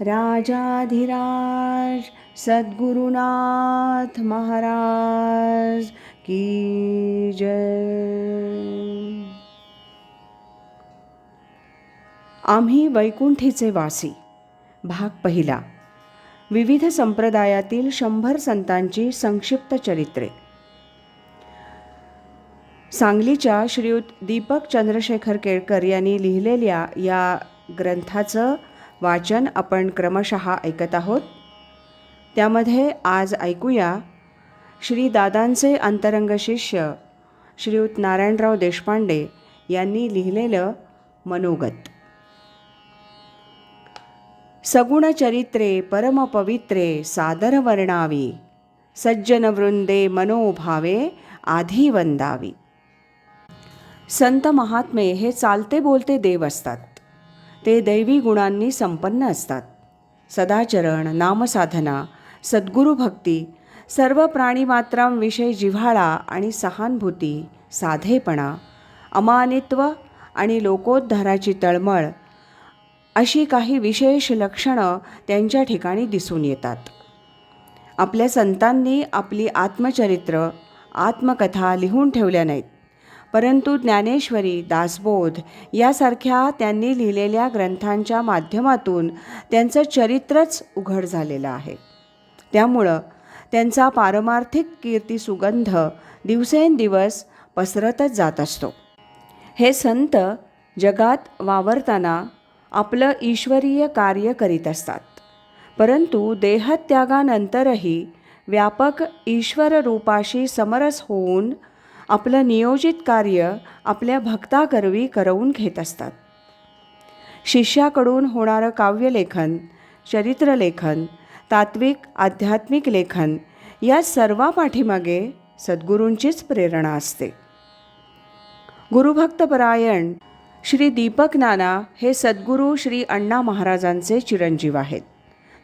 राजाधिराज सद्गुरुनाथ महाराज की जय। आम्ही वैकुंठीचे वासी भाग पहिला. विविध संप्रदायातील शंभर संतांची संक्षिप्त चरित्रे. सांगलीच्या श्रीयुत दीपक चंद्रशेखर केळकर यांनी लिहिलेल्या या ग्रंथाचं वाचन आपण क्रमशः ऐकत आहोत. त्यामध्ये आज ऐकूया श्री दादांचे अंतरंग शिष्य श्रीयुत नारायणराव देशपांडे यांनी लिहिलेलं मनोगत. सगुण चरित्रे परमपवित्रे सादर वर्णावी सज्जन वृंदे मनोभावे आधी वंदावी संत महात्मे हे चालते बोलते देव असतात. ते दैवी गुणांनी संपन्न असतात. सदाचरण नामसाधना सद्गुरुभक्ती सर्व प्राणीमात्रांविषयी जिव्हाळा आणि सहानुभूती साधेपणा अमानित्व आणि लोकोद्धाराची तळमळ अशी काही विशेष लक्षणं त्यांच्या ठिकाणी दिसून येतात. आपल्या संतांनी आपली आत्मचरित्र आत्मकथा लिहून ठेवल्या नाहीत. परंतु ज्ञानेश्वरी दासबोध यासारख्या त्यांनी लिहिलेल्या ग्रंथांच्या माध्यमातून त्यांचं चरित्रच उघड झालेलं आहे. त्यामुळं त्यांचा पारमार्थिक कीर्ती सुगंध दिवसेंदिवस पसरतच जात असतो. हे संत जगात वावरताना आपलं ईश्वरीय कार्य करीत असतात. परंतु देहत्यागानंतरही व्यापक ईश्वर रूपाशी समरस होऊन आपलं नियोजित कार्य आपल्या भक्ताकरवी करवून घेत असतात. शिष्याकडून होणारं काव्यलेखन चरित्रलेखन तात्विक आध्यात्मिक लेखन या सर्वापाठीमागे सद्गुरूंचीच प्रेरणा असते. गुरुभक्तपरायण श्री दीपक नाना हे सद्गुरू श्री अण्णा महाराजांचे चिरंजीव आहेत.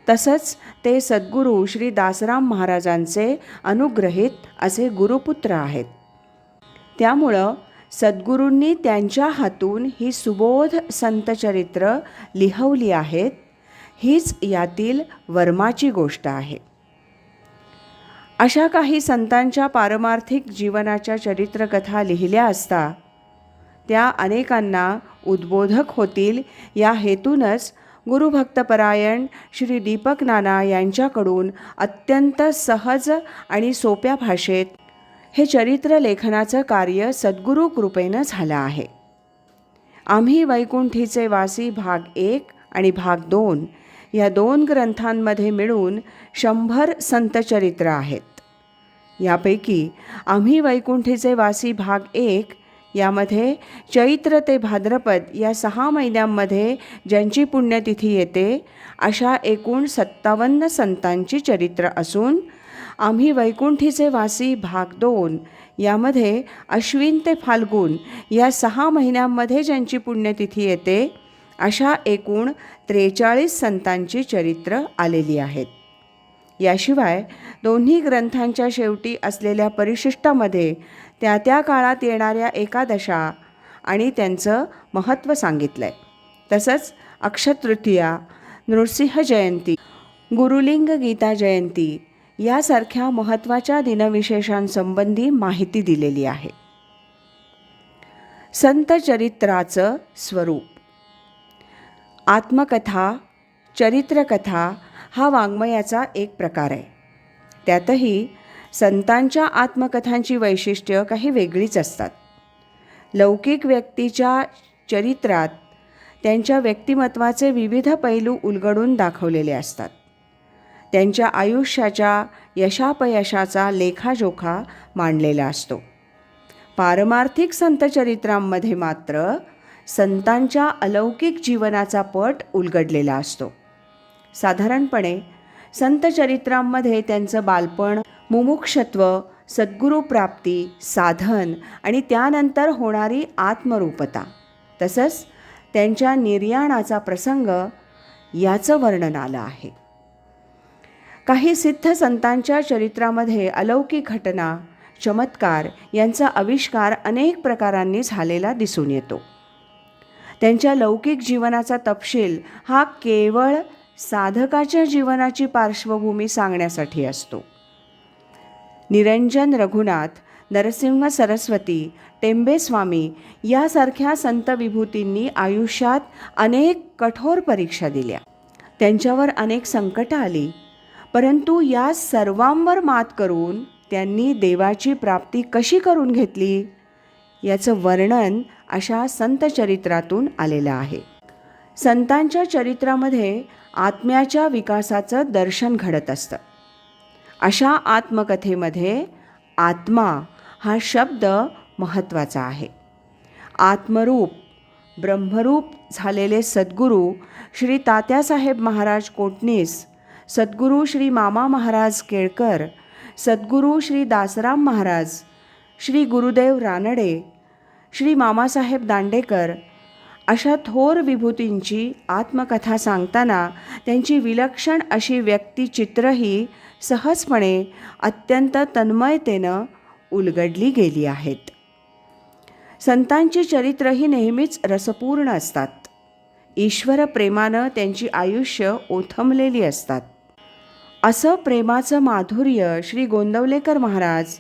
तसंच ते सद्गुरू श्री दासराम महाराजांचे अनुग्रहित असे गुरुपुत्र आहेत. त्यामुळं सद्गुरूंनी त्यांच्या हातून ही सुबोध संतचरित्र लिहवली आहेत. हीच यातील वर्माची गोष्ट आहे. अशा काही संतांच्या पारमार्थिक जीवनाच्या चरित्रकथा लिहिल्या असता त्या अनेकांना उद्बोधक होतील या हेतूनच गुरुभक्तपरायण श्री दीपक नाना यांच्याकडून अत्यंत सहज आणि सोप्या भाषेत हे चरित्र लेखनाचं कार्य सद्गुरू कृपेनं झालं आहे. आम्ही वैकुंठीचे वासी भाग एक आणि भाग दोन या दोन ग्रंथांमध्ये मिळून शंभर संतचरित्र आहेत. यापैकी आम्ही वैकुंठीचे वासी भाग एक यामध्ये चैत्र ते भाद्रपद या सहा महिन्यांमध्ये ज्यांची पुण्यतिथी येते अशा एकूण सत्तावन्न संतांची चरित्र असून आम्ही वैकुंठीचे वासी भाग दोन यामध्ये अश्विन ते फाल्गुन या सहा महिन्यांमध्ये ज्यांची पुण्यतिथी येते अशा एकूण त्रेचाळीस संतांची चरित्र आलेली आहेत. याशिवाय दोन्ही ग्रंथांच्या शेवटी असलेल्या परिशिष्टामध्ये त्या त्या काळात येणाऱ्या एकादशा आणि त्यांचं महत्त्व सांगितलं आहे तसंच अक्षतृतीया नृसिंह जयंती गुरुलिंग गीता जयंती यासारख्या महत्त्वाच्या दिनविशेषांसंबंधी माहिती दिलेली आहे. संत चरित्राचं स्वरूप. आत्मकथा चरित्रकथा हा वाङ्मयाचा एक प्रकार आहे. त्यातही संतांच्या आत्मकथांची वैशिष्ट्य काही वेगळीच असतात. लौकिक व्यक्तीच्या चरित्रात त्यांच्या व्यक्तिमत्वाचे विविध पैलू उलगडून दाखवलेले असतात. त्यांच्या आयुष्याच्या यशापयशाचा लेखाजोखा मांडलेला असतो. पारमार्थिक संतचरित्रांमध्ये मात्र संतांच्या अलौकिक जीवनाचा पट उलगडलेला असतो. साधारणपणे संतचरित्रांमध्ये त्यांचं बालपण मुमुक्षत्व सद्गुरुप्राप्ती साधन आणि त्यानंतर होणारी आत्मरूपता तसंच त्यांच्या निर्याणाचा प्रसंग याचं वर्णन आलं आहे. काही सिद्ध संतांच्या चरित्रामध्ये अलौकिक घटना चमत्कार यांचा आविष्कार अनेक प्रकारांनी झालेला दिसून येतो. त्यांच्या लौकिक जीवनाचा तपशील हा केवळ साधकाच्या जीवनाची पार्श्वभूमी सांगण्यासाठी असतो. निरंजन रघुनाथ नरसिंह सरस्वती टेंबेस्वामी यासारख्या संत विभूतींनी आयुष्यात अनेक कठोर परीक्षा दिल्या. त्यांच्यावर अनेक संकटं आली. परंतु या सर्वांवर मात करून त्यांनी देवाची प्राप्ती कशी करून घेतली? याचं वर्णन अशा संत चरित्रातून आलेलं आहे. संतांच्या चरित्रामध्ये आत्म्याच्या विकासाचं दर्शन घडत असतं. अशा आत्मकथेमध्ये आत्मा हा शब्द महत्त्वाचा आहे. आत्मरूप ब्रह्मरूप झालेले सद्गुरू श्री तात्यासाहेब महाराज कोटणीस सद्गुरू श्री मामा महाराज केळकर सद्गुरू श्री दासराम महाराज श्री गुरुदेव रानडे श्री मामासाहेब दांडेकर अशा थोर विभूतींची आत्मकथा सांगताना त्यांची विलक्षण अशी व्यक्तिचित्रही सहजपणे अत्यंत तन्मयतेनं उलगडली गेली आहेत. संतांची चरित्रही नेहमीच रसपूर्ण असतात. ईश्वर प्रेमानं त्यांची आयुष्य ओथंबलेली असतात. असं प्रेमाचं माधुर्य श्री गोंदवलेकर महाराज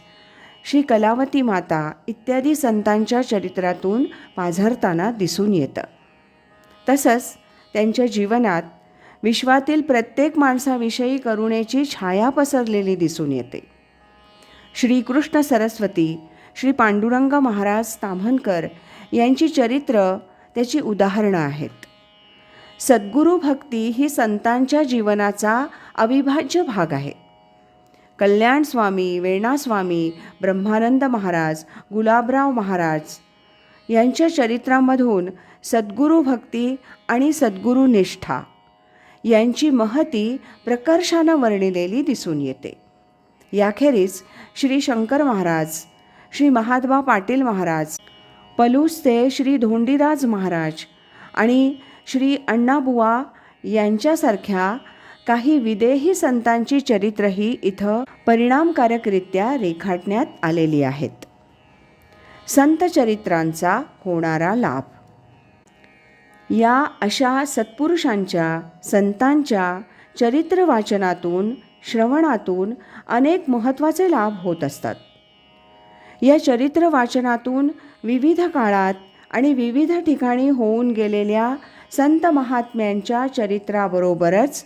श्री कलावती माता इत्यादी संतांच्या चरित्रातून पाझरताना दिसून येतं. तसंच त्यांच्या जीवनात विश्वातील प्रत्येक माणसाविषयी करुणेची छाया पसरलेली दिसून येते. श्रीकृष्ण सरस्वती श्री पांडुरंग महाराज ताम्हणकर यांची चरित्र त्याची उदाहरणं आहेत. सद्गुरू भक्ती ही संतांच्या जीवनाचा अविभाज्य भाग आहे. कल्याण स्वामी वेणास्वामी ब्रह्मानंद महाराज गुलाबराव महाराज यांच्या चरित्रामधून सद्गुरू भक्ती आणि सद्गुरू निष्ठा यांची महती प्रकर्षानं वर्णिलेली दिसून येते. याखेरीज श्री शंकर महाराज श्री महात्मा पाटील महाराज पलूसचे श्री धोंडीराज महाराज आणि श्री अण्णाबुवा यांच्यासारख्या काही विदेही संतांची चरित्रही इथं परिणामकारकरित्या रेखाटण्यात आलेली आहेत. संत चरित्रांचा होणारा लाभ. या अशा सत्पुरुषांच्या संतांच्या चरित्र वाचनातून श्रवणातून अनेक महत्त्वाचे लाभ होत असतात. या चरित्र वाचनातून विविध काळात आणि विविध ठिकाणी होऊन गेलेल्या संत महात्म्यांच्या चरित्राबरोबरच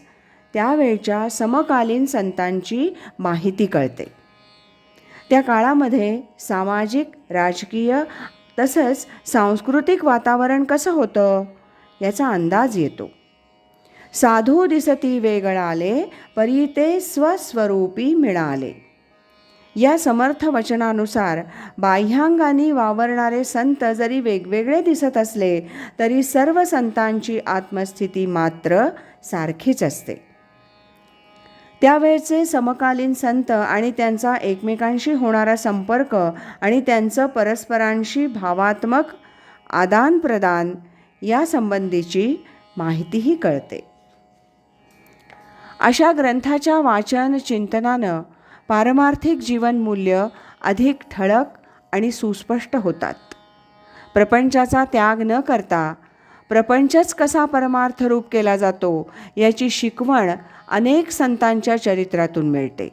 त्यावेळच्या समकालीन संतांची माहिती कळते. त्या काळामध्ये सामाजिक राजकीय तसंच सांस्कृतिक वातावरण कसं होतं याचा अंदाज येतो. साधू दिसती वेगळाले परी ते स्वस्वरूपी मिळाले. या समर्थ वचनानुसार बाह्यांगाने वावरणारे संत जरी वेगवेगळे दिसत असले तरी सर्व संतांची आत्मस्थिती मात्र सारखीच असते. त्यावेळचे समकालीन संत आणि त्यांचा एकमेकांशी होणारा संपर्क आणि त्यांचं परस्परांशी भावात्मक आदानप्रदान या संबंधीची माहितीही कळते. अशा ग्रंथाच्या वाचन चिंतनानं पारमार्थिक जीवनमूल्य अधिक ठळक आणि सुस्पष्ट होतात. प्रपंचाचा त्याग न करता प्रपंचच कसा परमार्थ रूप केला जातो याची शिकवण अनेक संतांच्या चरित्रातून मिळते.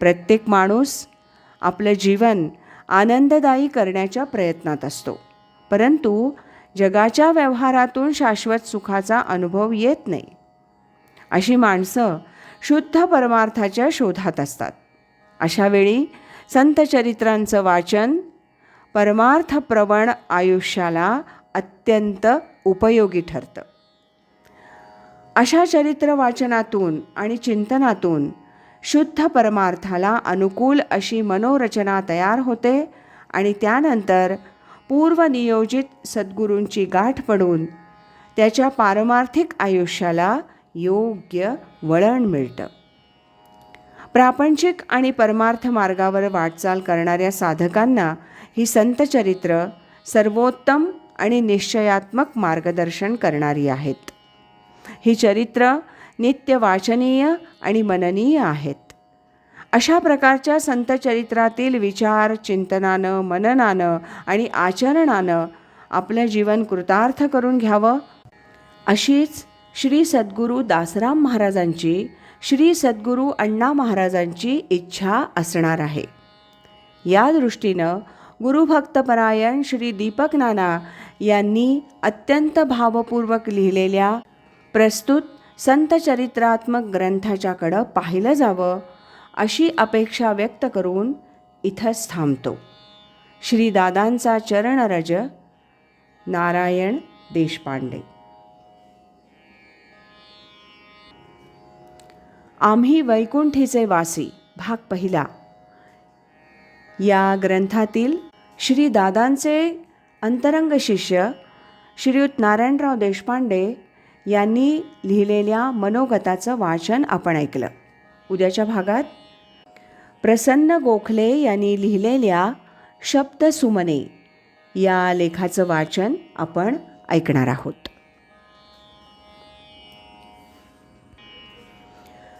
प्रत्येक माणूस आपलं जीवन आनंददायी करण्याच्या प्रयत्नात असतो. परंतु जगाच्या व्यवहारातून शाश्वत सुखाचा अनुभव येत नाही. अशी माणसं शुद्ध परमार्थाच्या शोधात असतात. अशावेळी संत चरित्रांचं वाचन परमार्थप्रवण आयुष्याला अत्यंत उपयोगी ठरतं. अशा चरित्र वाचनातून आणि चिंतनातून शुद्ध परमार्थाला अनुकूल अशी मनोरचना तयार होते आणि त्यानंतर पूर्वनियोजित सद्गुरूंची गाठ पडून त्याच्या पारमार्थिक आयुष्याला योग्य वळण मिळतं. प्रापंचिक आणि परमार्थ मार्गावर वाटचाल करणाऱ्या साधकांना ही संतचरित्र सर्वोत्तम आणि निश्चयात्मक मार्गदर्शन करणारी आहेत. ही चरित्र नित्य वाचनीय आणि मननीय आहेत. अशा प्रकारच्या संतचरित्रातील विचार चिंतनानं मननानं आणि आचरणानं आपलं जीवन कृतार्थ करून घ्यावं अशीच श्री सद्गुरू दासराम महाराजांची श्री सद्गुरू अण्णा महाराजांची इच्छा असणार आहे. या दृष्टीनं गुरुभक्तपरायण श्री दीपक नाना यांनी अत्यंत भावपूर्वक लिहिलेल्या प्रस्तुत संतचरित्रात्मक ग्रंथाच्याकडं पाहिलं जावं अशी अपेक्षा व्यक्त करून इथंच थांबतो. श्रीदादांचा चरणरज नारायण देशपांडे. आम्ही वैकुंठीचे वासी. भाग पहिला. या ग्रंथातील श्री दादांचे अंतरंग शिष्य श्रीयुत नारायणराव देशपांडे यांनी लिहिलेल्या मनोगताचं वाचन आपण ऐकलं. उद्याच्या भागात प्रसन्न गोखले यांनी लिहिलेल्या शब्द सुमने या लेखाचं वाचन आपण ऐकणार आहोत.